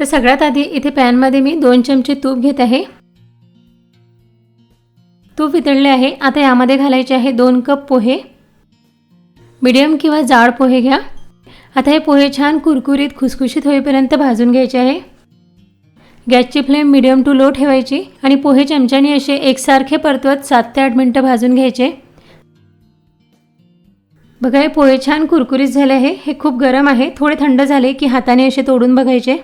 तर सगळ्यात आधी इथे पॅनमध्ये मी दोन चमचे तूप घेत आहे. तूप वितळले आहे. आता यामध्ये घालायचे आहे दोन कप पोहे. मिडियम किंवा जाड पोहे घ्या. आता हे पोहे छान कुरकुरीत खुसखुशीत होईपर्यंत भाजून घ्यायचे आहे. गॅसची फ्लेम मिडियम टू लो ठेवायची आणि पोहे चमच्याने असे एकसारखे परतवत सात ते आठ मिनटं भाजून घ्यायचे. बघा हे पोहे छान कुरकुरीत झाले आहे. हे खूप गरम आहे. थोडे थंड झाले की हाताने असे तोडून बघायचे.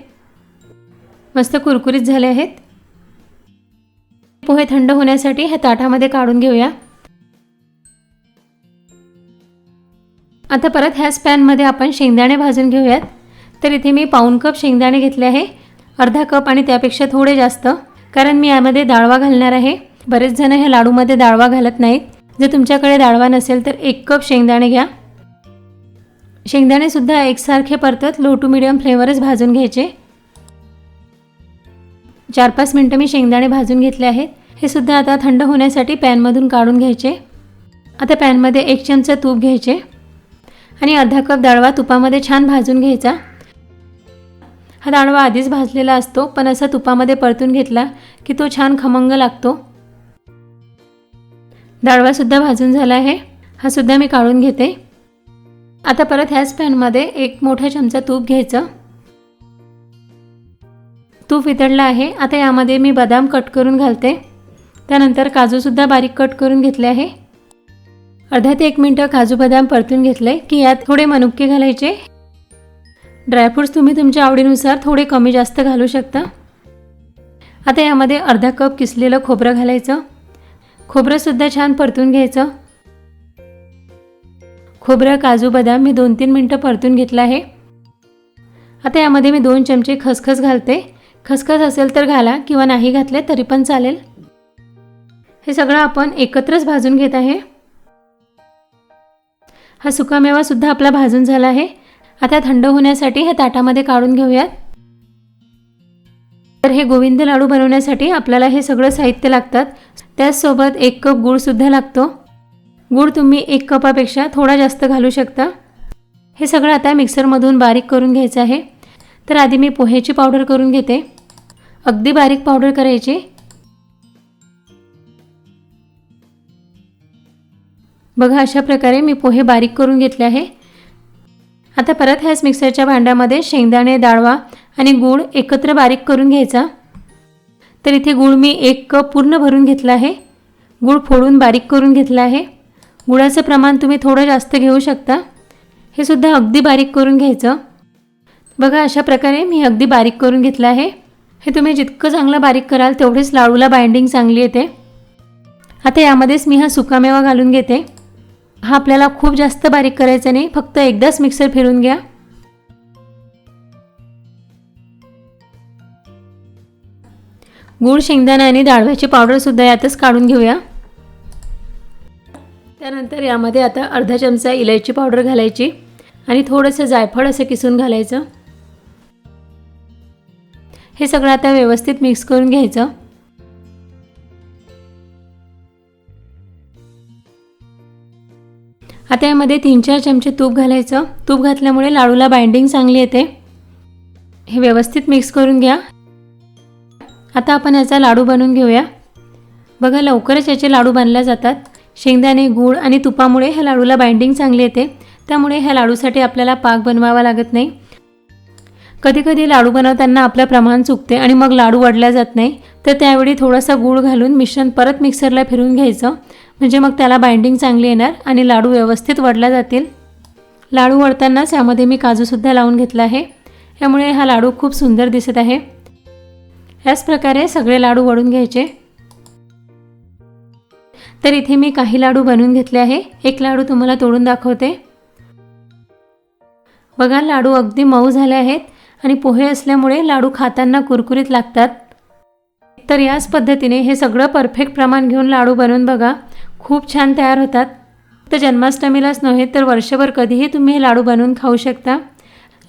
मस्त कुरकुरीत झाले आहेत. पोहे थंड होण्यासाठी हे ताटामध्ये काढून घेऊया. आता परत ह्याच पॅनमध्ये आपण शेंगदाणे भाजून घेऊयात. तर इथे मी पाऊन कप शेंगदाणे घेतले आहे. अर्धा कप आणि त्यापेक्षा थोडे जास्त. कारण मी यामध्ये डाळवा घालणार आहे. बरेच जण ह्या लाडूमध्ये डाळवा घालत नाहीत. जर तुमच्याकडे डाळवा नसेल तर एक कप शेंगदाणे घ्या. शेंगदाणेसुद्धा एकसारखे परतत. लो टू मिडियम फ्लेवरच भाजून घ्यायचे. चार पाच मिनटं मी शेंगदाणे भाजून घेतले आहेत. हे सुद्धा आता थंड होण्यासाठी पॅनमधून काढून घ्यायचे. आता पॅनमध्ये एक चमचा तूप घ्यायचे. आणि अर्धा कप डाळवा तुपामध्ये छान भाजून घ्यायचा. हा डाळवा आधीच भाजलेला असतो पण असा तुपामध्ये परतून घेतला की तो छान खमंग लागतो. डाळवासुद्धा भाजून झाला आहे. हा सुद्धा मी काढून घेते. आता परत ह्याच पॅनमध्ये एक मोठा चमचा तूप घ्यायचं. तूप वितळलं आहे. आता यामध्ये मी बदाम कट करून घालते. त्यानंतर काजूसुद्धा बारीक कट करून घेतले आहे. अर्धा ते एक मिनटं काजू बदाम परतून घेतले की यात थोडे मनुके घालायचे. ड्रायफ्रूट्स तुम्ही तुमच्या आवडीनुसार थोडे कमी जास्त घालू शकता. आता यामध्ये अर्धा कप किसलेलं खोबरं घालायचं. खोबरंसुद्धा छान परतून घ्यायचं. खोबरं काजू बदाम मी दोन तीन मिनटं परतून घेतलं आहे. आता यामध्ये मी दोन चमचे खसखस घालते. खसखस असेल तर घाला किंवा नाही घातले तरी पण चालेल. हे सगळं आपण एकत्रच भाजून घेत आहे. हा सुकामेवासुद्धा आपला भाजून झाला आहे. आता थंड होण्यासाठी हे ताटामध्ये काढून घेऊयात. तर हे गोविंद लाडू बनवण्यासाठी आपल्याला हे सगळं साहित्य लागतात. त्याचसोबत एक कप गूळसुद्धा लागतो. गूळ तुम्ही एक कपापेक्षा थोडा जास्त घालू शकता. हे सगळं आता मिक्सरमधून बारीक करून घ्यायचं आहे. तर आधी मी पोह्याची पावडर करून घेते. अगदी बारीक पावडर करायची. बघा अशा प्रकारे मी पोहे बारीक करून घेतले आहे. आता परत ह्याच मिक्सरच्या भांड्यामध्ये शेंगदाणे डाळवा आणि गूळ एकत्र बारीक करून घ्यायचा. तर इथे गूळ मी एक कप पूर्ण भरून घेतला आहे. गूळ फोडून बारीक करून घेतला आहे. गुळाचं प्रमाण तुम्ही थोडं जास्त घेऊ शकता. हे सुद्धा अगदी बारीक करून घ्यायचं. बघा अशा प्रकारे मी अगदी बारीक करून घेतलं आहे. हे तुम्ही जितकं चांगलं बारीक कराल तेवढेच लाडूला बाइंडिंग चांगली येते. आता यामध्येच मी हा सुकामेवा घालून घेते. हा आपल्याला खूप जास्त बारीक करायचा नाही फक्त एकदाच मिक्सर फिरून घ्या. गूळ शेंगदाणा आणि डाळव्याची पावडरसुद्धा यातच काढून घेऊया. त्यानंतर यामध्ये आता अर्धा चमचा इलायची पावडर घालायची आणि थोडंसं जायफळ असं किसून घालायचं. हे सगळं आता व्यवस्थित मिक्स करून घ्यायचं. आता यामध्ये तीन चार चमचे तूप घालायचं. तूप घातल्यामुळे लाडूला बाइंडिंग चांगली येते. हे व्यवस्थित मिक्स करून घ्या. आता आपण याचा लाडू बनवून घेऊया. बघा लवकरच याचे लाडू बनल्या जातात. शेंगदाणे गूळ आणि तुपामुळे ह्या लाडूला बाइंडिंग चांगली येते. त्यामुळे ह्या लाडूसाठी आपल्याला पाक बनवावा लागत नाही. कधीकधी लाडू बनवताना आपलं प्रमाण चुकते आणि मग लाडू वडल्या जात नाही तर त्यावेळी थोडासा गूळ घालून मिश्रण परत मिक्सरला फिरून घ्यायचं. म्हणजे मग त्याला बाइंडिंग चांगली येणार आणि लाडू व्यवस्थित वडल्या जातील. लाडू वळतानाच यामध्ये मी काजूसुद्धा लावून घेतला आहे. यामुळे हा लाडू खूप सुंदर दिसत आहे. याच प्रकारे सगळे लाडू वळून घ्यायचे. तर इथे मी काही लाडू बनवून घेतले आहे. एक लाडू तुम्हाला तोडून दाखवते. बघा लाडू अगदी मऊ झाले आहेत. आणि पोहे असल्यामुळे लाडू खाताना कुरकुरीत लागतात. तर याच पद्धतीने हे सगळं परफेक्ट प्रमाण घेऊन लाडू बनवून बघा. खूप छान तयार होतात. तर जन्माष्टमीलाच नव्हे तर वर्षभर कधीही तुम्ही हे लाडू बनवून खाऊ शकता.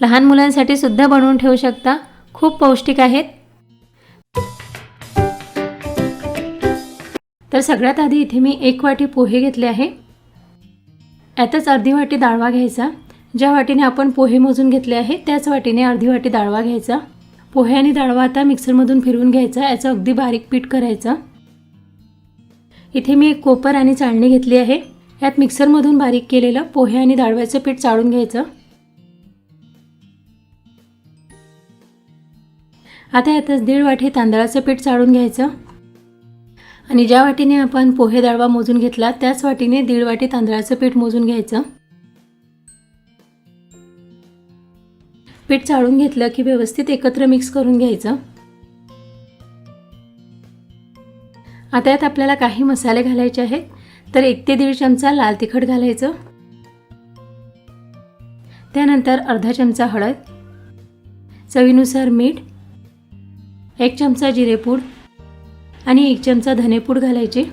लहान मुलांसाठी सुद्धा बनवून ठेवू शकता. खूप पौष्टिक आहेत. तर सगळ्यात आधी इथे मी एक वाटी पोहे घेतले आहे. यातच अर्धी वाटी डाळवा घ्यायचा. ज्या वाटीने आपण पोहे मोजून घेतले आहे त्याच वाटीने अर्धी वाटी डाळवा घ्यायचा. पोहे आणि डाळवा आता मिक्सरमधून फिरवून घ्यायचा याचं अगदी बारीक पीठ करायचं. इथे मी एक कोपर आणि चाळणी घेतली आहे. यात मिक्सरमधून बारीक केलेलं पोहे आणि डाळव्याचं पीठ चाळून घ्यायचं. आता यातच दीड वाटी तांदळाचं पीठ चाळून घ्यायचं. आणि ज्या वाटीने आपण पोहे डाळवा मोजून घेतला त्याच वाटीने दीड वाटी तांदळाचं पीठ मोजून घ्यायचं. पीठ चाळून घेतलं की व्यवस्थित एकत्र मिक्स करून घ्यायचं. आता यात आपल्याला काही मसाले घालायचे आहेत. तर एक ते दीड चमचा लाल तिखट घालायचं. त्यानंतर अर्धा चमचा हळद. चवीनुसार मीठ. एक चमचा जिरेपूड. आणि एक चमचा धनेपूड घालायची.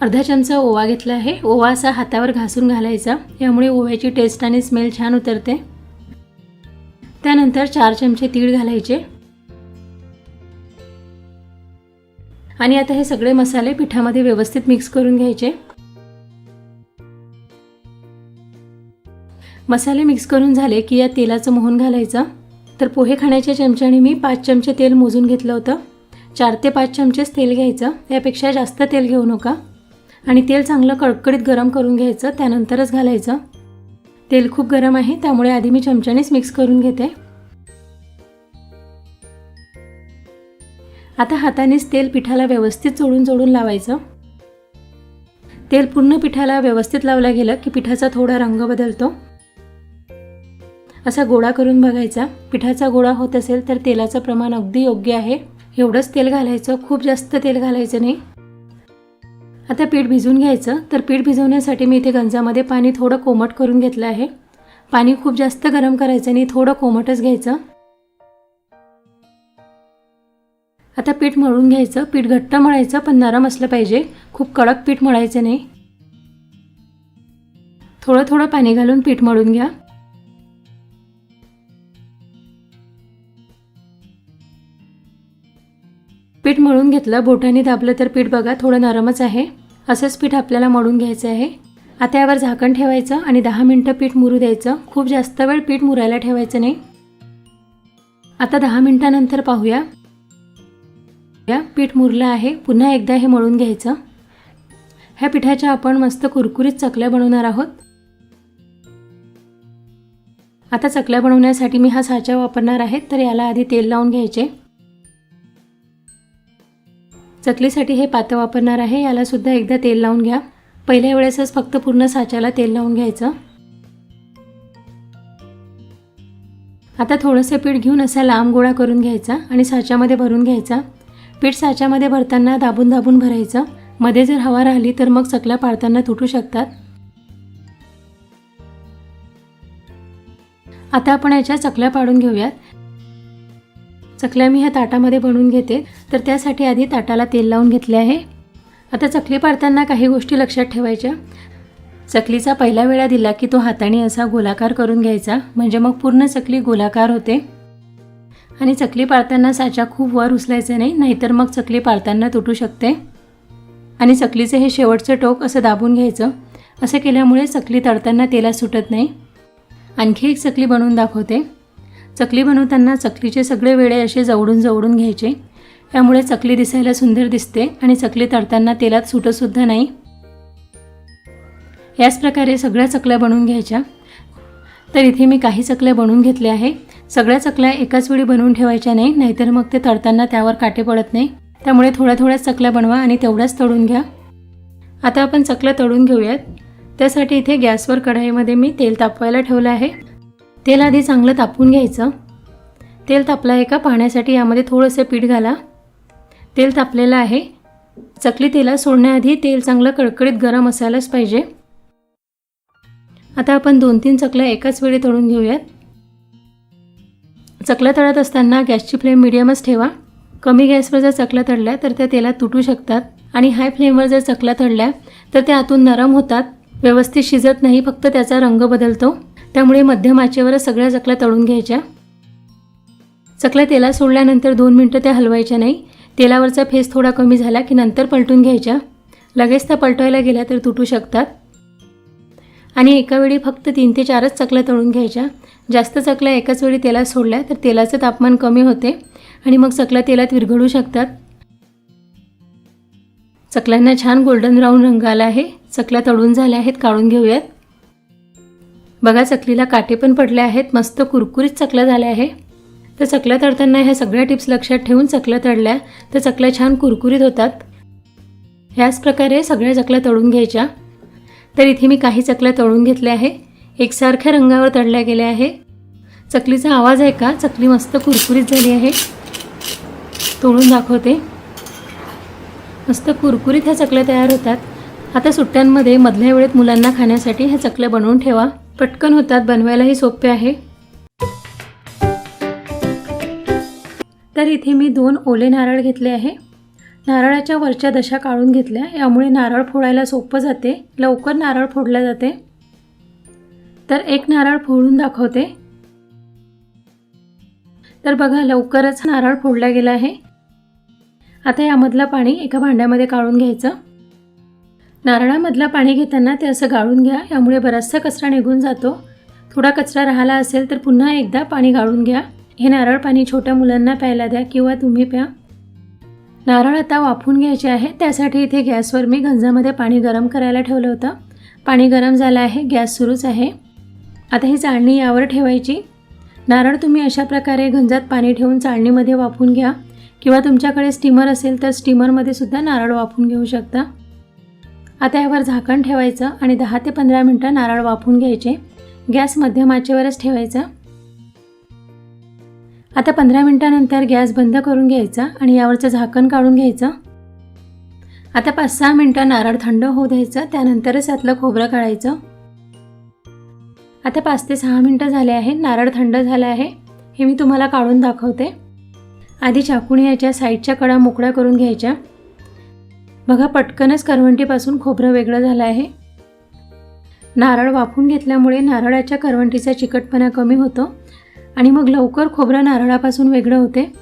अर्धा चमचा ओवा घेतला आहे. ओवा असा हातावर घासून घालायचा. यामुळे ओव्याची टेस्ट आणि स्मेल छान उतरते. त्यानंतर चार चमचे तीळ घालायचे. आणि आता हे सगळे मसाले पिठामध्ये व्यवस्थित मिक्स करून घ्यायचे. मसाले मिक्स करून झाले की या तेलाचं मोहन घालायचं. तर पोहे खाण्याच्या चमच्याने मी पाच चमचे तेल मोजून घेतलं होतं. चार ते पाच चमचेच तेल घ्यायचं. यापेक्षा जास्त तेल घेऊ नका. आणि तेल चांगलं कडकडीत गरम करून घ्यायचं. त्यानंतरच घालायचं. तेल खूप गरम आहे त्यामुळे आधी मी चमच्यानेच मिक्स करून घेते. आता हातानेच तेल पिठाला व्यवस्थित चोळून चोळून लावायचं. तेल पूर्ण पिठाला व्यवस्थित लावलं गेलं की पिठाचा थोडा रंग बदलतो. असा गोळा करून बघायचा. पिठाचा गोळा होत असेल तर तेलाचं प्रमाण अगदी योग्य आहे. एवढंच तेल घालायचं खूप जास्त तेल घालायचं नाही. आता पीठ भिजवून घ्यायचं. तर पीठ भिजवण्यासाठी मी इथे गंजामध्ये पाणी थोडं कोमट करून घेतलं आहे. पाणी खूप जास्त गरम करायचं नाही थोडं कोमटच घ्यायचं. आता पीठ मळून घ्यायचं. पीठ घट्ट मळायचं पण नरम असलं पाहिजे. खूप कडक पीठ मळायचं नाही. थोडं थोडं पाणी घालून पीठ मळून घ्या. पीठ मळून घेतलं. बोटाने दाबलं तर पीठ बघा थोडं नरमच आहे. असंच पीठ आपल्याला मळून घ्यायचं आहे. आता यावर झाकण ठेवायचं आणि दहा मिनटं पीठ मुरू द्यायचं. खूप जास्त वेळ पीठ मुरायला ठेवायचं नाही. आता दहा मिनटानंतर पाहूया. या पीठ मुरलं आहे. पुन्हा एकदा हे मळून घ्यायचं. ह्या पिठाच्या आपण मस्त कुरकुरीत चकल्या बनवणार आहोत. आता चकल्या बनवण्यासाठी मी हा साचा वापरणार आहे तर याला आधी तेल लावून घ्यायचे. चकलीसाठी हे पातं वापरणार आहे यालासुद्धा एकदा तेल लावून घ्या. पहिल्या वेळेसच फक्त पूर्ण साच्याला तेल लावून घ्यायचं. आता थोडंसं पीठ घेऊन असा लांब गोळा करून घ्यायचा आणि साच्यामध्ये भरून घ्यायचा. पीठ साच्यामध्ये भरताना दाबून दाबून भरायचं. मध्ये जर हवा राहिली तर मग चकल्या पाळताना तुटू शकतात. आता आपण याच्या चकल्या पाडून घेऊयात. चकल्या मी ह्या ताटामध्ये बनवून घेते. तर त्यासाठी आधी ताटाला तेल लावून घेतले आहे. आता चकली पाडताना काही गोष्टी लक्षात ठेवायच्या. चकलीचा पहिला वेळा दिला की तो हाताने असा गोलाकार करून घ्यायचा. म्हणजे मग पूर्ण चकली गोलाकार होते. आणि चकली पाळताना साचा खूप वर उचलायचं नाही नाहीतर मग चकली पाळताना तुटू शकते. आणि चकलीचं हे शेवटचं टोक असं दाबून घ्यायचं. असं केल्यामुळे चकली तळताना तेला सुटत नाही. आणखी एक चकली बनवून दाखवते. चकली बनवताना चकलीचे सगळे वेळे असे जवळून जवळून घ्यायचे. त्यामुळे चकली दिसायला सुंदर दिसते आणि चकली तळताना तेलात सुटतसुद्धा नाही. याच प्रकारे सगळ्या चकल्या बनवून घ्यायच्या. तर इथे मी काही चकल्या बनवून घेतल्या आहे. सगळ्या चकल्या एकाच वेळी बनवून ठेवायच्या नाही नाहीतर मग ते तळताना त्यावर काटे पडत नाही. त्यामुळे थोड्या थोड्याच चकल्या बनवा आणि तेवढ्याच तळून घ्या. आता आपण चकल्या तळून घेऊयात. त्यासाठी इथे गॅसवर कढाईमध्ये मी तेल तापवायला ठेवलं आहे. तेल आधी चांगलं तापवून घ्यायचं. तेल तापलं आहे का पाण्यासाठी यामध्ये थोडंसं पीठ घाला. तेल तापलेलं आहे. चकली तेला सोडण्याआधी तेल चांगलं कडकडीत गरम असायलाच पाहिजे. आता आपण दोन तीन चकल्या एकाच वेळी तळून घेऊयात. चकल्या तळत असताना गॅसची फ्लेम मिडियमच ठेवा. कमी गॅसवर जर चकल्या तळल्या तर त्या तेलात तुटू शकतात आणि हाय फ्लेमवर जर चकल्या तळल्या तर त्या आतून नरम होतात. व्यवस्थित शिजत नाही फक्त त्याचा रंग बदलतो. त्यामुळे मध्यम आचेवर सगळ्या चकल्या तळून घ्यायच्या. चकल्या तेलात सोडल्यानंतर दोन मिनटं त्या हलवायच्या नाही. तेलावरचा फेस थोडा कमी झाला की नंतर पलटून घ्यायच्या. लगेच त्या पलटवायला गेल्या तर तुटू शकतात. आणि एका वेळी फक्त तीन ते चारच चकल्या तळून घ्यायच्या. जास्त चकल्या एकाच वेळी तेलात सोडल्या तर तेलाचं तापमान कमी होते आणि मग चकल्या तेलात विरघळू शकतात. चकल्यांना छान गोल्डन ब्राऊन रंग आला आहे. चकल्या तळून झाल्या आहेत काढून घेऊयात. बघा चकलीला काटे पण पडले आहेत. मस्त कुरकुरीत चकल्या झाल्या आहे. तर चकल्या तळताना ह्या सगळ्या टिप्स लक्षात ठेवून चकल्या तळल्या तर चकल्या छान कुरकुरीत होतात. ह्याच प्रकारे सगळ्या चकल्या तळून घ्यायच्या. तर इथे मी काही चकल्या तळून घेतल्या आहे. एकसारख्या रंगावर तळल्या गेल्या आहे. चकलीचा आवाज आहे का? चकली मस्त कुरकुरीत झाली आहे. तोडून दाखवते. मस्त कुरकुरीत ह्या चकल्या तयार होतात. आता सुट्ट्यांमध्ये मधल्या वेळेत मुलांना खाण्यासाठी ह्या चकल्या बनवून ठेवा. पटकन होतात बनवायलाही सोपे आहे. तर इथे मी दोन ओले नारळ घेतले आहे. नारळाच्या वरच्या दशा काढून घेतल्या यामुळे नारळ फोडायला सोपं जाते. लवकर नारळ फोडल्या जाते. तर एक नारळ फोडून दाखवते. तर बघा लवकरच नारळ फोडला गेला आहे. आता यामधलं पाणी एका भांड्यामध्ये काढून घ्यायचं. नारळामधलं पाणी घेताना ते असं गाळून घ्या यामुळे बराचसा कचरा निघून जातो. थोडा कचरा राहिला असेल तर पुन्हा एकदा पाणी गाळून घ्या. हे नारळ पाणी छोट्या मुलांना प्यायला द्या किंवा तुम्ही प्या. नारळ आता वाफून घ्यायचे आहे त्यासाठी इथे गॅसवर मी गंजामध्ये पाणी गरम करायला ठेवलं होतं. पाणी गरम झालं आहे गॅस सुरूच आहे. आता ही चाळणी यावर ठेवायची. नारळ तुम्ही अशा प्रकारे गंजात पाणी ठेवून चाळणीमध्ये वाफून घ्या. किंवा तुमच्याकडे स्टीमर असेल तर स्टीमरमध्ये सुद्धा नारळ वाफून घेऊ शकता. आता यावर झाकण ठेवायचं आणि दहा ते पंधरा मिनटं नारळ वाफून घ्यायचे. गॅस मध्यमाचेवरच ठेवायचा. आता पंधरा मिनटानंतर गॅस बंद करून घ्यायचा आणि यावरचं झाकण काढून घ्यायचं. आता पाच सहा मिनटं नारळ थंड होऊ द्यायचं त्यानंतरच यातलं खोबरं काढायचं. आता पाच ते सहा मिनटं झाले आहे नारळ थंड झालं आहे. हे मी तुम्हाला काढून दाखवते. आधी चाकूने याच्या साईडच्या कडा मोकळ्या करून घ्यायच्या. बघा पटकनच करवंटीपासून खोबरं वेगळं झालं आहे. नारळ वाफून घेतल्यामुळे नारळाच्या करवंटीचा चिकटपणा कमी होतो आणि मग लवकर खोबरं नारळापासून वेगळं होते.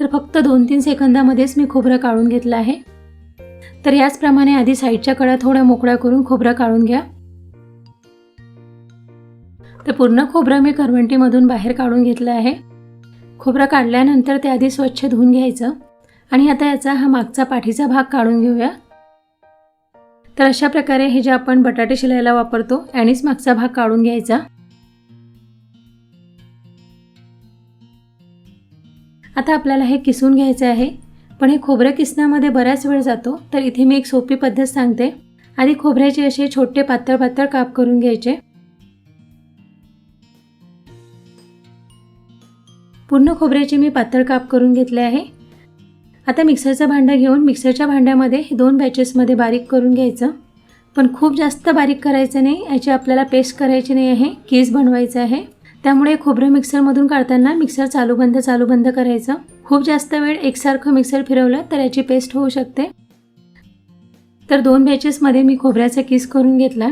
तर फक्त दोन तीन सेकंदामध्येच मी खोबरं काढून घेतलं आहे. तर याचप्रमाणे आधी साईडच्या कडा थोड्या मोकळा करून खोबरं काढून घ्या. तर पूर्ण खोबरं मी करवंटीमधून बाहेर काढून घेतलं आहे. खोबरं काढल्यानंतर ते आधी स्वच्छ धुवून घ्यायचं. आणि आता याचा हा मागचा पाठीचा भाग काढून घेऊया. तर अशा प्रकारे हे जे आपण बटाटे शिलायला वापरतो यानेच मागचा भाग काढून घ्यायचा. आता आपल्याला हे किसून घ्यायचं आहे. पण हे खोबरं किसण्यामध्ये बराच वेळ जातो तर इथे मी एक सोपी पद्धत सांगते. आधी खोबऱ्याचे असे छोटे पातळ पातळ काप करून घ्यायचे. पूर्ण खोबऱ्याचे मी पातळ काप करून घेतले आहे. आता मिक्सरचं भांडं घेऊन मिक्सरच्या भांड्यामध्ये हे दोन बॅचेसमध्ये बारीक करून घ्यायचं. पण खूप जास्त बारीक करायचं नाही याची आपल्याला पेस्ट करायची नाही आहे केस बनवायचं आहे. त्यामुळे खोबरं मिक्सरमधून काढताना मिक्सर चालू बंद चालू बंद करायचं. खूप जास्त वेळ एकसारखं मिक्सर फिरवलं तर याची पेस्ट होऊ शकते. तर दोन बॅचेसमध्ये मी खोबऱ्याचा किस करून घेतला.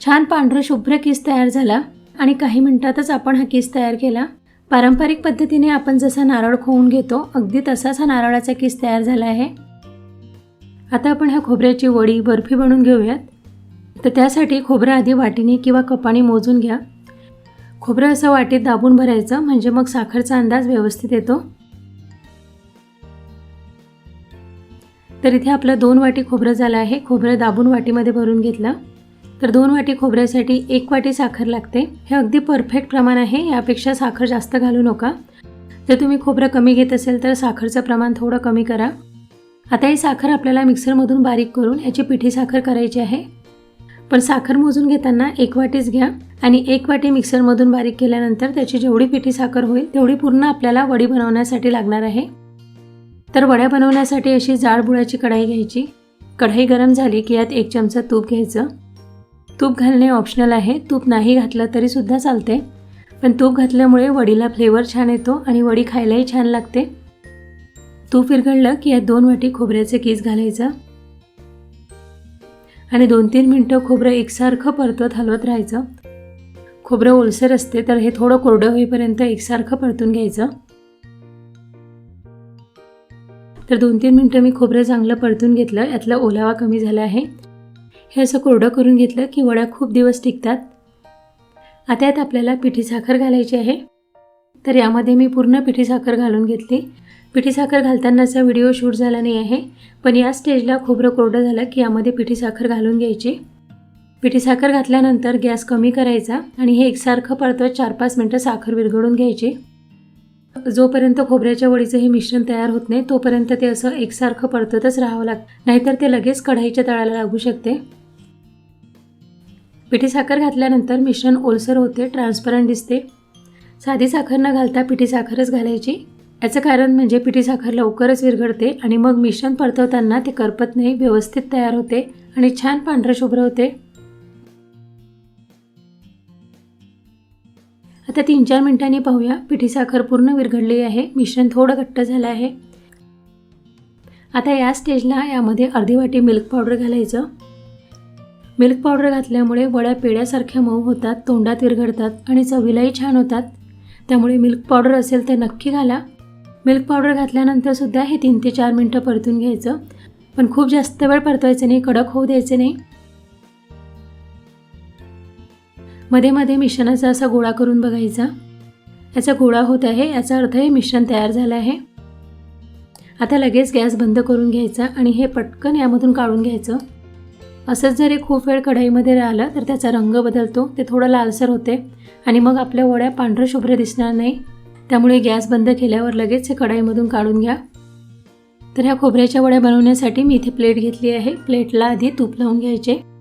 छान पांढरं शुभ्र किस तयार झाला आणि काही मिनटातच आपण हा किस तयार केला. पारंपरिक पद्धतीने आपण जसा नारळ खोवून घेतो अगदी तसाच हा नारळाचा किस तयार झाला आहे. आता आपण ह्या खोबऱ्याची वडी बर्फी बनवून घेऊयात. तर त्यासाठी खोबरं आधी वाटीने किंवा कपाने मोजून घ्या. खोबरं असं वाटीत दाबून भरायचं म्हणजे मग साखरचा अंदाज व्यवस्थित येतो. तर इथे आपलं दोन वाटी खोबरं झालं आहे. खोबरं दाबून वाटीमध्ये भरून घेतलं. तर दोन वाटी खोबऱ्यासाठी एक वाटी साखर लागते. हे अगदी परफेक्ट प्रमाण आहे यापेक्षा साखर जास्त घालू नका. जर तुम्ही खोबरं कमी घेत असेल तर साखरचं प्रमाण थोडं कमी करा. आता ही साखर आपल्याला मिक्सरमधून बारीक करून याची पिठी साखर करायची आहे. पण साखर मोजून घेताना एक वाटीच घ्या आणि एक वाटी मिक्सरमधून बारीक केल्यानंतर त्याची जेवढी पिठी साखर होईल तेवढी पूर्ण आपल्याला वडी बनवण्यासाठी लागणार आहे. तर वड्या बनवण्यासाठी अशी जाडबुळाची कढाई घ्यायची. कढाई गरम झाली की यात एक चमचा तूप घ्यायचं. तूप घालणे ऑप्शनल आहे. तूप नाही घातलं तरीसुद्धा चालते. पण तूप घातल्यामुळे वडीला फ्लेवर छान येतो आणि वडी खायलाही छान लागते. तूप विरघळलं की यात दोन वाटी खोबऱ्याचे कीस घालायचं. आणि दोन तीन मिनटं खोबरं एकसारखं परतत हलवत राहायचं. खोबरं ओलसर असते तर हे थोडं कोरडं होईपर्यंत एकसारखं परतून घ्यायचं. तर दोन तीन मिनटं मी खोबरं चांगलं परतून घेतलं. यातला ओलावा कमी झाला आहे. हे असं कोरडं करून घेतलं की वड्या खूप दिवस टिकतात. आता यात आपल्याला पिठी साखर घालायची आहे. तर यामध्ये मी पूर्ण पिठी साखर घालून घेतली. पिठी साखर घालतानाचा व्हिडिओ शूट झाला नाही आहे पण या स्टेजला खोबरं कोरडं झालं की यामध्ये पिठी साखर घालून घ्यायची. पिठी साखर घातल्यानंतर गॅस कमी करायचा आणि हे एकसारखं पळतं चार पाच मिनटं साखर विरघळून घ्यायची. जोपर्यंत खोबऱ्याच्या वडीचं हे मिश्रण तयार होत नाही तोपर्यंत ते असं एकसारखं परततच राहावं लागतं. नाहीतर ते लगेच कढाईच्या तळाला लागू शकते. पिठी साखर घातल्यानंतर मिश्रण ओलसर होते ट्रान्सपरंट दिसते. साधी साखर न घालता पिठी साखरच घालायची. याचं कारण म्हणजे पिठी साखर लवकरच विरघळते आणि मग मिश्रण परतवताना ते करपत नाही व्यवस्थित तयार होते आणि छान पांढरं शुभ्र होते. आता तीन चार मिनिटांनी पाहूया. पिठी साखर पूर्ण विरघळली आहे. मिश्रण थोडं घट्ट झालं आहे. आता या स्टेजला यामध्ये अर्धी वाटी मिल्क पावडर घालायचं. मिल्क पावडर घातल्यामुळे वड्या पेड्यासारख्या मऊ होतात तोंडात विरघळतात आणि चवीलाही छान होतात. त्यामुळे मिल्क पावडर असेल तर नक्की घाला. मिल्क पावडर घातल्यानंतरसुद्धा हे तीन ते चार मिनटं परतून घ्यायचं. पण खूप जास्त वेळ परतवायचं नाही कडक होऊ द्यायचं नाही. मध्ये मध्ये मिश्रणाचा असा गोळा करून बघायचा. याचा गोळा होत आहे याचा अर्थ हे मिश्रण तयार झालं आहे. आता लगेच गॅस बंद करून घ्यायचा आणि हे पटकन यामधून काढून घ्यायचं. असंच जरी खूप वेळ कढईमध्ये राहिलं तर त्याचा रंग बदलतो ते थोडं लालसर होते. आणि मग आपल्या वड्या पांढरं शुभ्र दिसणार नाही. त्यामुळे गॅस बंद केल्यावर लगेच हे कढईमधून काढून घ्या. तर ह्या खोबऱ्याच्या वड्या बनवण्यासाठी मी इथे प्लेट घेतली आहे. प्लेटला आधी तूप लावून घ्यायचे.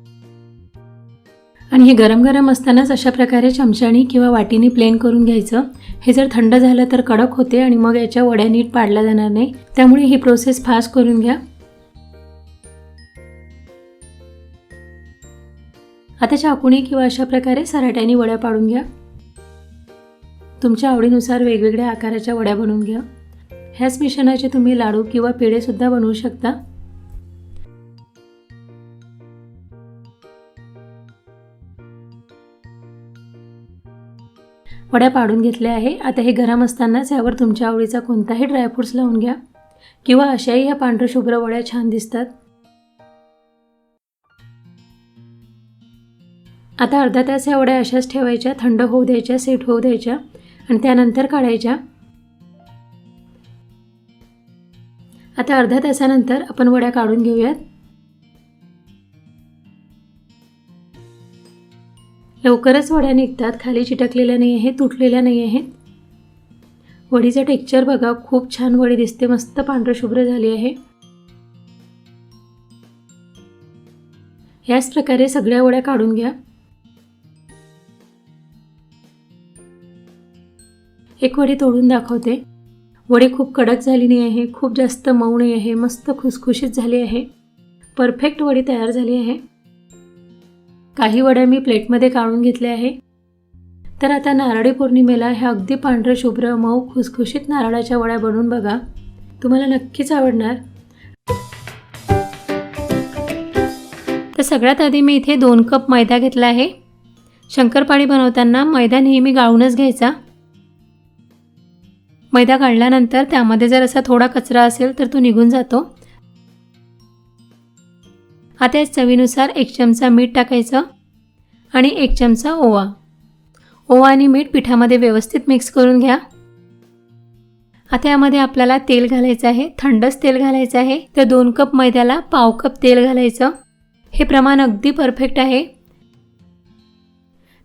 आणि हे गरम गरम असतानाच अशा प्रकारे चमच्यानी किंवा वाटीने प्लेन करून घ्यायचं. हे जर थंड झालं तर कडक होते आणि मग याच्या वड्या नीट पाडल्या जाणार नाही. त्यामुळे ही प्रोसेस फास्ट करून घ्या. आता चाकुणी किंवा अशा प्रकारे सराट्याने वड्या पाडून घ्या. तुमच्या आवडीनुसार वेगवेगळ्या आकाराच्या वड्या बनवून घ्या. ह्याच मिश्रणाचे तुम्ही लाडू किंवा पेढेसुद्धा बनवू शकता. वड्या पाडून घेतल्या आहे. आता हे गरम असतानाच यावर तुमच्या आवडीचा कोणताही ड्रायफ्रूट्स लावून घ्या. किंवा अशाही ह्या पांढऱ्या शुभ्र वड्या छान दिसतात. आता अर्धा तास या वड्या अशाच ठेवायच्या थंड होऊ द्यायच्या सेट होऊ द्यायच्या आणि त्यानंतर काढायच्या. आता अर्ध्या तासानंतर आपण वड्या काढून घेऊयात. लवकरच वड्या निघतात खाली चिटकलेल्या नाही आहेत तुटलेल्या नाही आहेत वडीचं टेक्चर बघा खूप छान वडी दिसते मस्त पांढरशुभ्र झाली आहे. याच प्रकारे सगळ्या वड्या काढून घ्या. एक वडी तोडून दाखवते. वडी खूप कडक झाली नाही आहे खूप जास्त मऊ नाही आहे मस्त खुसखुशीत झाली आहे. परफेक्ट वडी तयार झाली आहे. काही वड्या मी प्लेटमध्ये काढून घेतल्या आहे. तर आता नारळी पौर्णिमेला ह्या अगदी पांढरं शुभ्र मऊ खुसखुशीत नारळाच्या वड्या बनवून बघा. तुम्हाला नक्कीच आवडणार. तर सगळ्यात आधी मी इथे दोन कप मैदा घेतला आहे. शंकरपाळी बनवताना मैदा नेहमी गाळूनच घ्यायचा. मैदा काढल्यानंतर त्यामध्ये जर असा थोडा कचरा असेल तर तो निघून जातो. आता या चवीनुसार एक चमचा मीठ टाकायचं आणि एक चमचा ओवा. ओवा आणि मीठ पिठामध्ये व्यवस्थित मिक्स करून घ्या. आता यामध्ये आपल्याला तेल घालायचं आहे. थंडच तेल घालायचं आहे. तर दोन कप मैद्याला पाव कप तेल घालायचं. हे प्रमाण अगदी परफेक्ट आहे.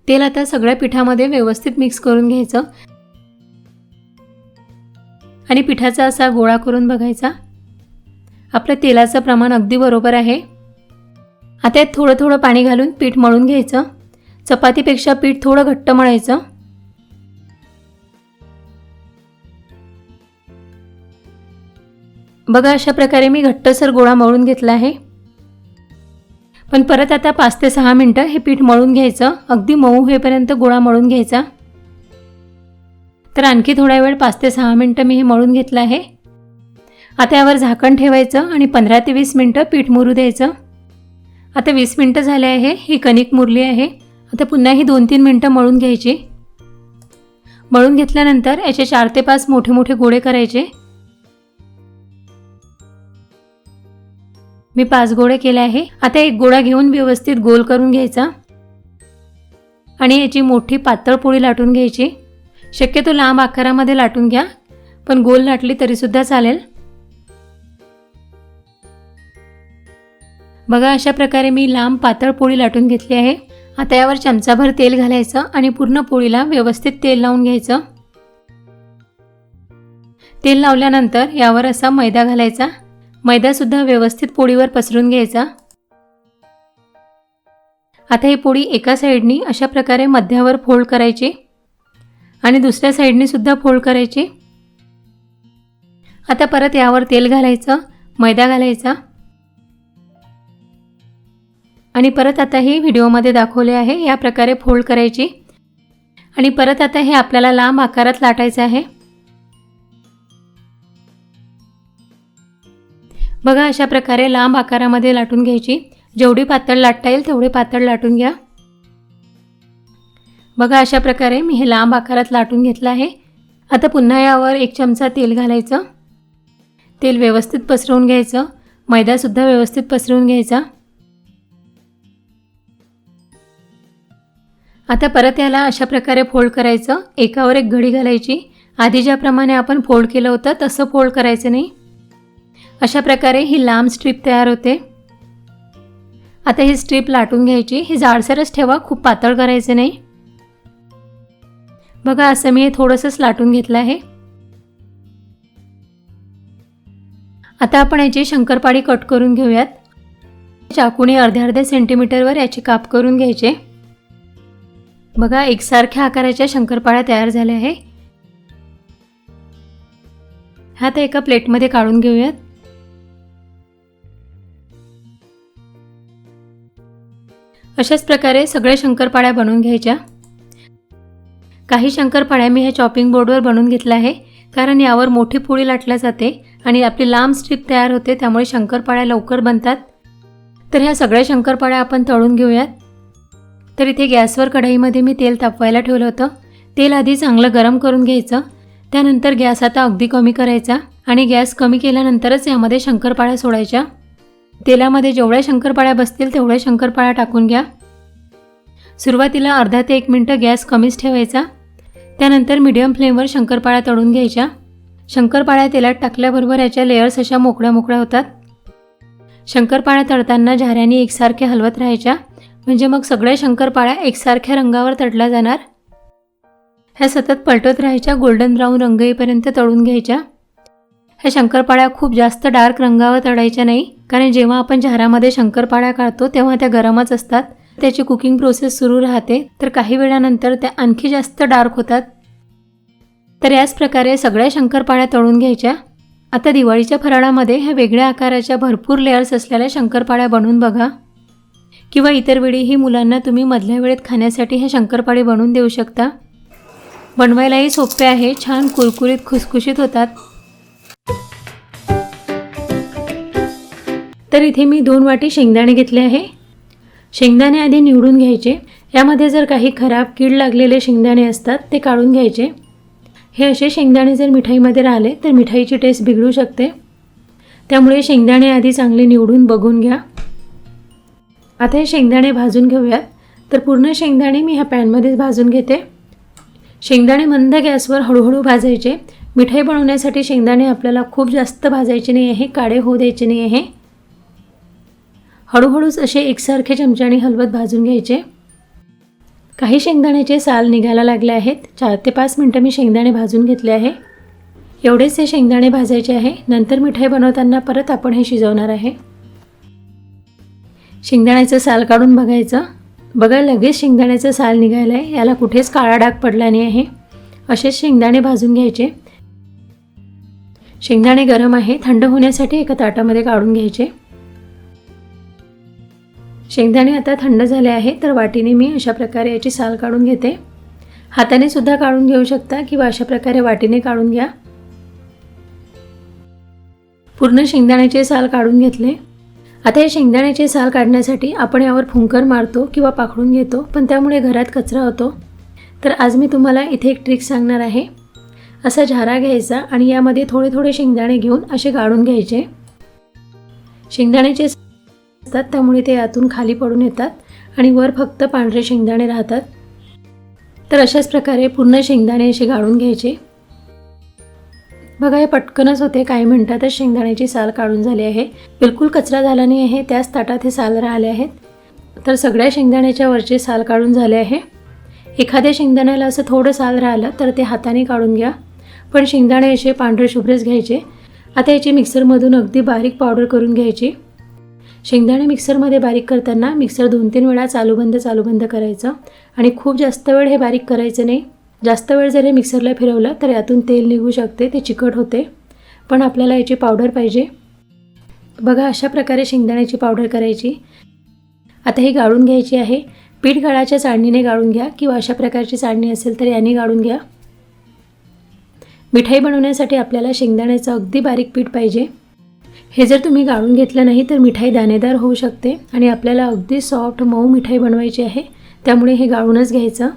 तेल आता सगळ्या पिठामध्ये व्यवस्थित मिक्स करून घ्यायचं. आणि पिठाचा असा गोळा करून बघायचा. आपलं तेलाचं प्रमाण अगदी बरोबर आहे. आता यात थोडं थोडं पाणी घालून पीठ मळून घ्यायचं. चपातीपेक्षा पीठ थोडं घट्ट मळायचं. बघा अशा प्रकारे मी घट्टसर गोळा मळून घेतला आहे. पण परत आता पाच ते सहा मिनटं हे पीठ मळून घ्यायचं. अगदी मऊ होईपर्यंत गोळा मळून घ्यायचा. तर आणखी थोडा वेळ पाच ते सहा मिनटं मी हे मळून घेतलं आहे. आता यावर झाकण ठेवायचं आणि पंधरा ते वीस मिनटं पीठ मुरू द्यायचं. आता वीस मिनटं झाले आहे ही कणिक मुरली आहे. आता पुन्हा ही दोन तीन मिनटं मळून घ्यायची. मळून घेतल्यानंतर याचे चार ते पाच मोठे मोठे गोळे करायचे. मी पाच गोळे केले आहे. आता एक गोळा घेऊन व्यवस्थित गोल करून घ्यायचा. आणि याची मोठी पातळ पोळी लाटून घ्यायची. शक्यतो लांब आकारामध्ये लाटून घ्या पण गोल लाटली तरीसुद्धा चालेल. बघा अशा प्रकारे मी लांब पातळ पोळी लाटून घेतली आहे. आता यावर चमचाभर तेल घालायचं आणि पूर्ण पोळीला व्यवस्थित तेल लावून घ्यायचं. तेल लावल्यानंतर यावर असा मैदा घालायचा. मैदासुद्धा व्यवस्थित पोळीवर पसरून घ्यायचा. आता ही पोळी एका साईडनी अशा प्रकारे मध्यावर फोल्ड करायची. आणि दुसऱ्या साईडने सुद्धा फोल्ड करायची. आता परत यावर तेल घालायचं मैदा घालायचा. आणि परत आता ही व्हिडिओमध्ये दाखवले आहे या प्रकारे फोल्ड करायची. आणि परत आता हे आपल्याला लांब आकारात लाटायचं आहे. बघा अशा प्रकारे लांब आकारामध्ये लाटून घ्यायची. जेवढी पातळ लाटता येईल तेवढे पातळ लाटून घ्या. बघा अशा प्रकारे मी हे लांब आकारात लाटून घेतलं आहे. आता पुन्हा यावर एक चमचा तेल घालायचं. तेल व्यवस्थित पसरवून घ्यायचं. मैदासुद्धा व्यवस्थित पसरवून घ्यायचा. आता परत याला अशा प्रकारे फोल्ड करायचं. एकावर एक घडी घालायची. आधी ज्याप्रमाणे आपण फोल्ड केलं होतं तसं फोल्ड करायचं नाही. अशा प्रकारे ही लांब स्ट्रीप तयार होते. आता ही स्ट्रीप लाटून घ्यायची. ही जाडसरच ठेवा खूप पातळ करायचं नाही. बघा असं मी हे थोडंसंच लाटून घेतलं आहे. आता आपण याची शंकरपाळी कट करून घेऊयात. चाकूने अर्ध्या अर्ध्या सेंटीमीटरवर याची काप करून घ्यायचे. बघा एकसारख्या आकाराच्या शंकरपाळ्या तयार झाल्या आहे. हा आता एका प्लेटमध्ये काढून घेऊयात. अशाच प्रकारे सगळे शंकरपाळ्या बनवून घ्यायच्या. काही शंकरपाळ्या मी ह्या चॉपिंग बोर्डवर बनवून घेतला आहे. कारण यावर मोठी पोळी लाटल्या जाते आणि आपली लांब स्ट्रीप तयार होते त्यामुळे शंकरपाळ्या लवकर बनतात. तर ह्या सगळ्या शंकरपाळ्या आपण तळून घेऊयात. तर इथे गॅसवर कढईमध्ये मी तेल तापवायला ठेवलं होतं. तेल आधी चांगलं गरम करून घ्यायचं. त्यानंतर गॅस आता अगदी कमी करायचा आणि गॅस कमी केल्यानंतरच यामध्ये शंकरपाळ्या सोडायच्या. तेलामध्ये जेवढ्या शंकरपाळ्या बसतील तेवढ्या शंकरपाळ्या टाकून घ्या. सुरुवातीला अर्धा ते एक मिनटं गॅस कमीच ठेवायचा. त्यानंतर मीडियम फ्लेमवर शंकरपाळ्या तळून घ्यायच्या. शंकरपाळ्या तेलात टाकल्याबरोबर याच्या लेयर्स अशा मोकळ्या मोकळ्या होतात. शंकरपाळ्या तळताना झाऱ्याने एकसारख्या हलवत राहायच्या. म्हणजे मग सगळ्या शंकरपाळ्या एकसारख्या रंगावर तळल्या जाणार. ह्या सतत पलटत राहायच्या गोल्डन ब्राऊन रंग येईपर्यंत तळून घ्यायच्या. ह्या शंकरपाळ्या खूप जास्त डार्क रंगावर तळायच्या नाही. कारण जेव्हा आपण झारामध्ये शंकरपाळ्या काढतो तेव्हा त्या गरमच असतात. त्याची कुकिंग प्रोसेस सुरू राहते तर काही वेळानंतर त्या आणखी जास्त डार्क होतात. तर याच प्रकारे सगळ्या शंकरपाळ्या तळून घ्यायच्या. आता दिवाळीच्या फराळामध्ये ह्या वेगळ्या आकाराच्या भरपूर लेअर्स असलेल्या शंकरपाळ्या बनवून बघा. किंवा इतर वेळीही मुलांना तुम्ही मधल्या वेळेत खाण्यासाठी हे शंकरपाळे बनवून देऊ शकता. बनवायलाही सोपे आहे छान कुरकुरीत खुसखुशीत होतात. तर इथे मी दोन वाटी शेंगदाणे घेतले आहे. शेंगदाणे आधी निवडून घ्यायचे. यामध्ये जर काही खराब कीड लागलेले शेंगदाणे असतात ते काढून घ्यायचे. हे असे शेंगदाणे जर मिठाईमध्ये राहिले तर मिठाईची टेस्ट बिघडू शकते. त्यामुळे शेंगदाणे आधी चांगले निवडून बघून घ्या. आता हे शेंगदाणे भाजून घेऊयात. तर पूर्ण शेंगदाणे मी ह्या पॅनमध्येच भाजून घेते. शेंगदाणे मंद गॅसवर हळूहळू भाजायचे. मिठाई बनवण्यासाठी शेंगदाणे आपल्याला खूप जास्त भाजायचे नाही आहे काळे होऊ द्यायचे नाही आहे हळूहळूच असे एकसारखे चमच्याने हलवत भाजून घ्यायचे. काही शेंगदाण्याचे साल निघायला लागले आहेत. चार ते पाच मिनटं मी शेंगदाणे भाजून घेतले आहे. एवढेच हे शेंगदाणे भाजायचे आहे. नंतर मिठाई बनवताना परत आपण हे शिजवणार आहे. शेंगदाण्याचं साल काढून बघायचं. बघा लगेच शेंगदाण्याचं साल निघायला आहे. याला कुठेच काळा डाग पडला नाही आहे. असेच शेंगदाणे भाजून घ्यायचे. शेंगदाणे गरम आहे थंड होण्यासाठी एका ताटामध्ये काढून घ्यायचे. शेंगदाणे आता थंड झाले आहे तर वाटीने मी अशा प्रकारे याची साल काढून घेते. हाताने सुद्धा काढून घेऊ शकता किंवा अशा प्रकारे वाटीने काढून घ्या. पूर्ण शेंगदाण्याचे साल काढून घेतले. आता हे शेंगदाण्याचे साल काढण्यासाठी आपण यावर फुंकर मारतो किंवा पाखडून घेतो पण त्यामुळे घरात कचरा होतो. तर आज मी तुम्हाला इथे एक ट्रिक सांगणार आहे. असा झारा घ्यायचा आणि यामध्ये थोडे थोडे शेंगदाणे घेऊन असे गाळून घ्यायचे. शेंगदाण्याचे असतात त्यामुळे ते यातून खाली पडून येतात आणि वर फक्त पांढरे शेंगदाणे राहतात. तर अशाच प्रकारे पूर्ण शेंगदाणे असे गाळून घ्यायचे. बघा हे पटकनच होते. काही मिनटातच शेंगदाण्याची साल काढून झाली आहे. बिलकुल कचरा झाला नाही आहे. त्याच ताटात हे साल राहिले आहेत. तर सगळ्या शेंगदाण्याच्या वरचे साल काढून झाले आहे. एखाद्या शेंगदाण्याला असं थोडं साल राहिलं तर ते हाताने काढून घ्या. पण शेंगदाणे असे पांढरे शुभ्रेच घ्यायचे. आता याची मिक्सरमधून अगदी बारीक पावडर करून घ्यायची. शेंगदाणे मिक्सरमध्ये बारीक करताना मिक्सर दोन तीन वेळा चालू बंद चालू बंद करायचं. आणि खूप जास्त वेळ हे बारीक करायचं नाही. जास्त वेळ जर हे मिक्सरला फिरवलं तर यातून तेल निघू शकते ते चिकट होते. पण आपल्याला याची पावडर पाहिजे. बघा अशा प्रकारे शेंगदाण्याची पावडर करायची. आता ही गाळून घ्यायची आहे. पीठ गाळाच्या चाळणीने गाळून घ्या किंवा अशा प्रकारची चाळणी असेल तर याने गाळून घ्या. मिठाई बनवण्यासाठी आपल्याला शेंगदाण्याचं अगदी बारीक पीठ पाहिजे. हे जर तुम्ही गाळून घेतलं नाही तर मिठाई दाणेदार होऊ शकते आणि आपल्याला अगदी सॉफ्ट मऊ मिठाई बनवायची आहे. त्यामुळे हे गाळूनच घ्यायचं.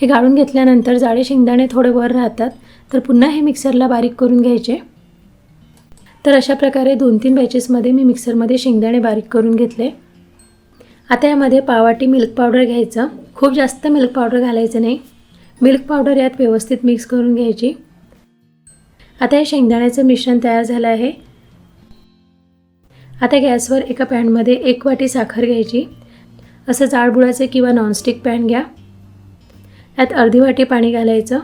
हे गाळून घेतल्यानंतर जाडे शेंगदाणे थोडे वर राहतात तर पुन्हा हे मिक्सरला बारीक करून घ्यायचे. तर अशा प्रकारे दोन तीन बॅचेसमध्ये मी मिक्सरमध्ये शेंगदाणे बारीक करून घेतले. आता यामध्ये पावाटी मिल्क पावडर घ्यायचं. खूप जास्त मिल्क पावडर घालायचं नाही. मिल्क पावडर यात व्यवस्थित मिक्स करून घ्यायची. आता हे शेंगदाण्याचं मिश्रण तयार झालं आहे. आता गॅसवर एका पॅनमध्ये एक वाटी साखर घ्यायची. असं जाडबुडाचं किंवा नॉनस्टिक पॅन घ्या. यात अर्धी वाटी पाणी घालायचं.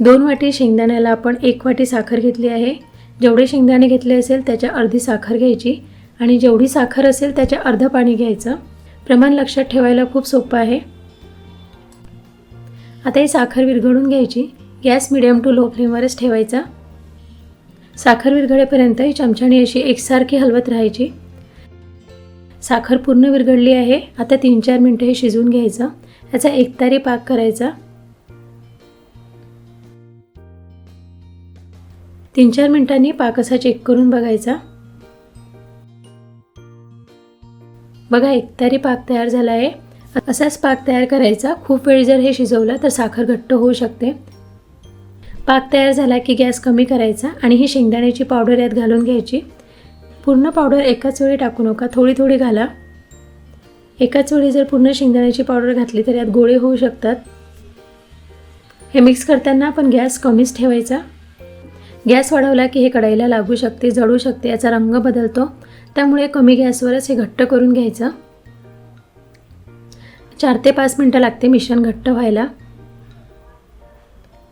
दोन वाटी शेंगदाण्याला आपण एक वाटी साखर घेतली आहे. जेवढे शेंगदाणे घेतले असेल त्याच्या अर्धी साखर घ्यायची आणि जेवढी साखर असेल त्याच्या अर्धं पाणी घ्यायचं. प्रमाण लक्षात ठेवायला खूप सोपं आहे. आता ही साखर विरघळून घ्यायची. गॅस मिडियम टू लो फ्लेमवरच ठेवायचा. साखर विरघळेपर्यंत ही चमच्याने अशी एकसारखी हलवत राहायची. साखर पूर्ण विरघळली आहे. आता तीन चार मिनटं हे शिजवून घ्यायचं. याचा एकतारी पाक करायचा. तीन चार मिनिटांनी पाक असा चेक करून बघायचा. बघा एकतारी पाक तयार झाला आहे. असाच पाक तयार करायचा. खूप वेळ जर हे शिजवलं तर साखर घट्ट होऊ शकते. पाक तयार झाला की गॅस कमी करायचा आणि ही शेंगदाण्याची पावडर यात घालून घ्यायची. पूर्ण पावडर एकाच वेळी टाकू नका थोडी थोडी घाला. एकाच वेळी जर पूर्ण शेंगदाण्याची पावडर घातली तर यात गोळे होऊ शकतात. हे मिक्स करताना आपण गॅस कमीच ठेवायचा. गॅस वाढवला की हे कढईला लागू शकते जळू शकते याचा रंग बदलतो. त्यामुळे कमी गॅसवरच हे घट्ट करून घ्यायचं. चार ते पाच मिनटं लागते मिश्रण घट्ट व्हायला.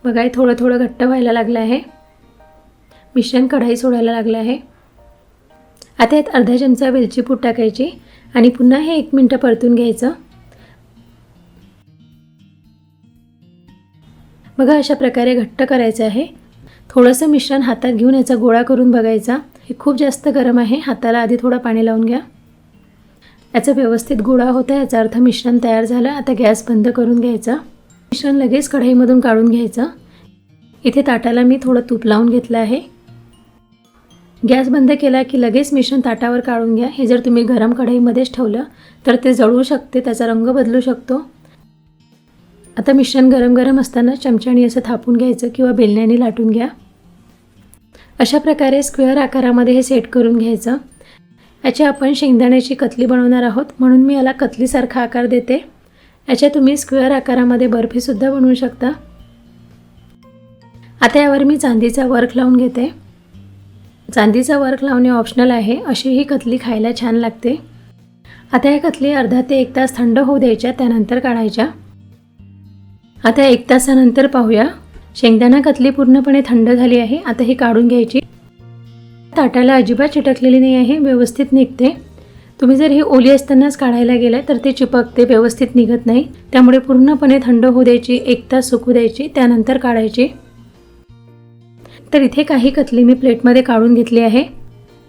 बघा हे थोडं थोडं घट्ट व्हायला लागलं आहे. मिश्रण कढाई सोडायला लागलं आहे. आता यात अर्धा चमचा वेलची पूड टाकायची आणि पुन्हा हे एक मिनटं परतून घ्यायचं. बघा अशा प्रकारे घट्ट करायचं आहे. थोडंसं मिश्रण हातात घेऊन याचा गोळा करून बघायचा. हे खूप जास्त गरम आहे. हाताला आधी थोडं पाणी लावून घ्या. याचा व्यवस्थित गोळा होता याचा अर्थ मिश्रण तयार झालं. आता गॅस बंद करून घ्यायचा. मिश्रण लगेच कढईमधून काढून घ्यायचं. इथे ताटाला मी थोडं तूप लावून घेतलं आहे. गॅस बंद केला की लगेच मिश्रण ताटावर काढून घ्या. हे जर तुम्ही गरम कढईमध्येच ठेवलं तर ते जळू शकते त्याचा रंग बदलू शकतो. आता मिश्रण गरम गरम असताना चमच्याने असं थापून घ्यायचं किंवा बेलण्याने लाटून घ्या. अशा प्रकारे स्क्वेअर आकारामध्ये हे सेट करून घ्यायचं. याची आपण शेंगदाण्याची कतली बनवणार आहोत. म्हणून मी याला कतलीसारखा आकार देते. याच्या तुम्ही स्क्वेअर आकारामध्ये बर्फीसुद्धा बनवू शकता. आता यावर मी चांदीचा वर्क लावून घेते. चांदीचा वर्क लावणे ऑप्शनल आहे अशी ही कतली खायला छान लागते. आता या कतली अर्धा ते एक तास थंड होऊ द्यायच्या त्यानंतर काढायच्या. आता एक तासानंतर पाहूया. शेंगदाणा कतली पूर्णपणे थंड झाली आहे आता ही काढून घ्यायची. ताटाला अजिबात चिटकलेली नाही आहे व्यवस्थित निघते. तुम्ही जर ही ओली असतानाच काढायला गेलाय तर ते चिपकते व्यवस्थित निघत नाही. त्यामुळे पूर्णपणे थंड होऊ द्यायची एक तास सुकू द्यायची त्यानंतर काढायची. तर इथे काही कतली मी प्लेटमध्ये काढून घेतली आहे.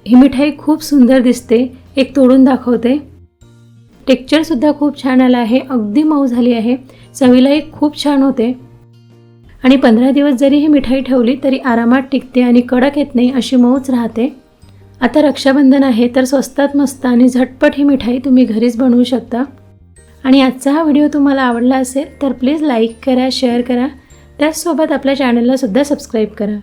ही मिठाई खूप सुंदर दिसते एक तोडून दाखवते. टेक्चरसुद्धा खूप छान आलं आहे अगदी मऊ झाली आहे. चवीलाही खूप छान होते. आणि पंधरा दिवस जरी ही मिठाई ठेवली तरी आरामात टिकते आणि कडक येत नाही अशी मऊच राहते. आता रक्षाबंधन आहे तर स्वस्तात मस्त आणि झटपट ही मिठाई तुम्ही घरीच बनवू शकता. आणि आजचा हा व्हिडिओ तुम्हाला आवडला असेल तर प्लीज लाईक करा शेअर करा. त्याचसोबत आपल्या चॅनललासुद्धा सबस्क्राईब करा.